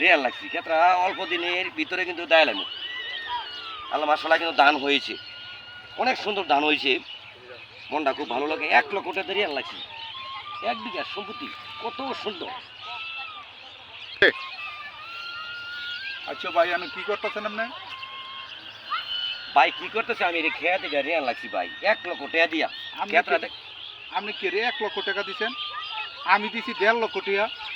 Real লাগছি। ক্ষেত্রা অল্প দিনের ভিতরে কিন্তু দেয় লাগবে আল্লাহ মাসাল্লাহ কিন্তু ধান হয়েছে। অনেক সুন্দর ধান হয়েছে। মনটা খুব ভালো লাগে। এক লক্ষ টাকা রিয়াল লাগছে। এক বিঘা সম্পত্তি কত সুন্দর। আচ্ছা ভাই আমি কি করতেছেন আপনি? ভাই কি করতেছে আমি খেয়া থেকে রিয়াল লাগছি ভাই। এক লক্ষ টাকা দিয়া। আপনি কি- আপনি কি রে এক লক্ষ টাকা দিছেন? আমি দিছি দেড় লক্ষ টাকা।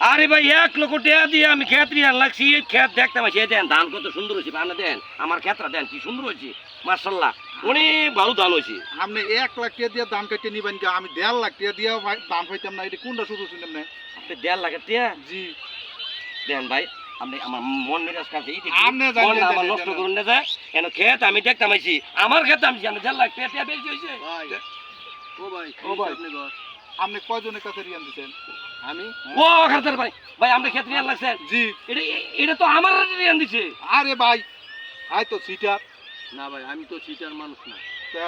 আরে ভাই এক লক্ষ টাকা দিয়ে আমি খেত রিয়াল লাগছি। এই খেত দেখতে পাচ্ছি দেন ধান কত সুন্দর হয়েছে আপনি দেন। আমার ক্ষেত্রা দেন কি সুন্দর হয়েছে মার্শাল্লাহ অনেক ভালো ধান হয়েছে। আপনি এক লাখ টাকা দিয়ে দাম কেটে নিবেন কি? আমি দেড় লাখ টাকা দিয়ে ভাই- দাম পাইতাম না এটা কোনটা শুধু শুনেন না আপনি দেড় লাখের টাকা? জি। দেন ভাই আপনি আমার মন মেজাজ কাছে এই দেখি, আপনি জানেন, মনটা আমার জানেন, নষ্ট করুন না যায় কেন খেত আমি দেখতাম আমার খেত আমি জানি দেড় লাখ টাকা টাকা বেশি হয়েছে। ও ভাই ও ভাই। আপনি কয়জনের কাছে রিয়ান দিছেন আমি? ও খাতার ভাই। ভাই আমরা খেত রিয়াল লাগছে? জি। এটা এটা তো আমার রিয়ান দিছে। আরে ভাই আই তো সিটার। না ভাই আমি তো সিটার মানুষ না।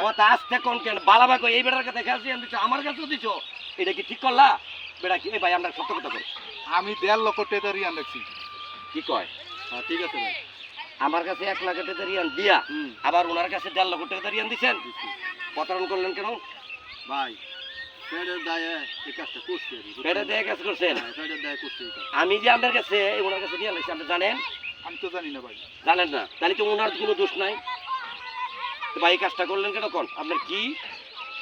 কথা আসতে কোন কেন? বালা ভাই কই, এই বেটার কাছে খেয়াল রিয়ান দিছো আমার কাছেও দিছো। এটা কি ঠিক করলা? বেটা কি এই ভাই আমরা সত্য কথা কই। আমি দেড় লক্ষ টাকা রিয়ান রাখছি কি কয়? হ্যাঁ ঠিক আছে ভাই। আমার কাছে এক লাখ টাকা রিয়ান দিয়া আবার ওনার কাছে দেড় লক্ষ টাকা রিয়ান দিছেন? প্রতারণ করলেন কেন? ভাই পেটের দায়ে কাজ করছেন? হ্যাঁ। আমি যে আপনার কাছে ওনার কাছে লাগছি আপনি জানেন? আমি তো জানি না ভাই। জানেন না। তাহলে তো ওনার কোনো দোষ নাই? তো ভাই এই কাজটা করলেন কেন কোন? আপনার কি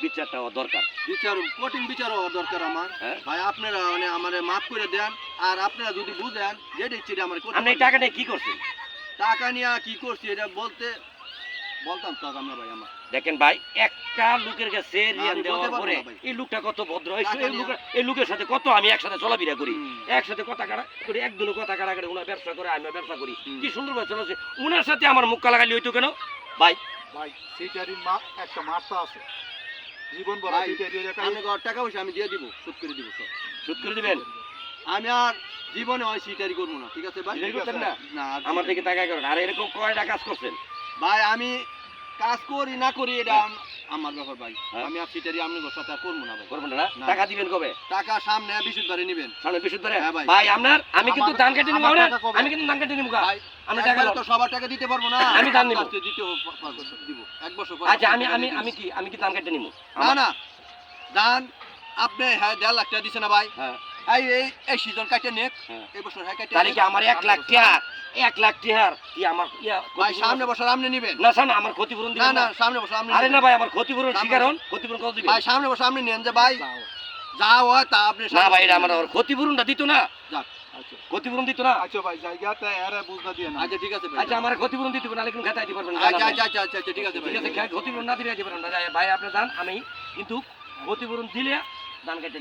বিচারটা হওয়া দরকার? বিচার কঠিন বিচার হওয়া দরকার আমার। হ্যাঁ? ভাই আপনারা মানে আমারে মাফ করে দেন আর আপনারা যদি বুঝেন যেটা ইচ্ছে আমার আপনি এই টাকাটা কি করছেন? টাকা নিয়ে কি করছি এটা বলতে বলতাম তো আমরা ভাই আমার। দেখেন ভাই একটা লোকের কাছে রিয়ান দেওয়ার পরে এই লোকটা কত ভদ্র টাকা এই লোকের- এই লোকের সাথে কত আমি একসাথে চলাফেরা করি। একসাথে কথা কাটা করি একদিনও কথা কাটা করে ওনার ব্যবসা করে আমি ব্যবসা করি। কি সুন্দর ব্যবসা চলছে। ওনার সাথে আমার মুখ কালাগালি হইতো কেন? ভাই। ভাই সিটারি মা একটা মাত্রা আছে। জীবন আমি টাকা পয়সা আমি দিয়ে দিব শোধ করে দিব সব। সুদ করে দিবেন? আমি আর জীবনে ওই সিটারি করব না ঠিক আছে ভাই? না? আমার দিকে তাকায় করেন। আর এরকম কয়টা কাজ করছেন? ভাই আমি কাজ করি না করি এটা আমার ব্যাপার ভাই। হ্যাঁ। আমি আর সিটারি আপনি ঘর সাথে করব না ভাই। করবেন না। টাকা দিবেন কবে? টাকা সামনে বিশুদ্ধ বারে নিবেন। সামনে বিশুদ্ধ ধরে হ্যাঁ ভাই। ভাই আপনার আমি কিন্তু ধান কেটে নিবো না আমি কিন্তু ধান কেটে নিবো। ভাই আমি টাকা তো সবার টাকা দিতে পারব না। আমি ধান নিবো। দিতে দিব। এক বছর আচ্ছা আমি আমি আমি কি আমি কি ধান কেটে নিবো? না না। ধান আপনি হ্যাঁ দেড় লাখ টাকা দিছে না ভাই? হ্যাঁ। এই এই এই সিজন কাটে নেক হ্যাঁ। এই বছর হ্যাঁ কাটে তাহলে কি আমার এক লাখ টাকা এক লাখ টাকার কি আমার ভাই ক্ষতিপূরণ- সামনে বছর আপনি নিবেন। না আমার ক্ষতিপূরণ দিবেন না না। সামনে বছর আপনি আরে না ভাই আমার ক্ষতিপূরণ হন। ক্ষতিপূরণ কত দিবেন? ভাই সামনে বছর আপনি নেন যে ভাই যা হয় তা আপনি না ভাই এটা আমার নেন। ক্ষতিপূরণটা দিত না। আচ্ছা। ক্ষতিপূরণ দিত না। আচ্ছা ভাই জায়গাটা এরা বুঝনা দিয়ে না। আচ্ছা ঠিক আছে ভাই। আচ্ছা আমার ক্ষতিপূরণ দিতে দিতে পারবেন না। আচ্ছা আচ্ছা আচ্ছা আচ্ছা ঠিক আছে ভাই। ঠিক আছে ক্ষতিপূরণ না দিলে দিতে পারেন না। ভাই আপনি যান আমি কিন্তু ক্ষতিপূরণ দিলে ধান কেটে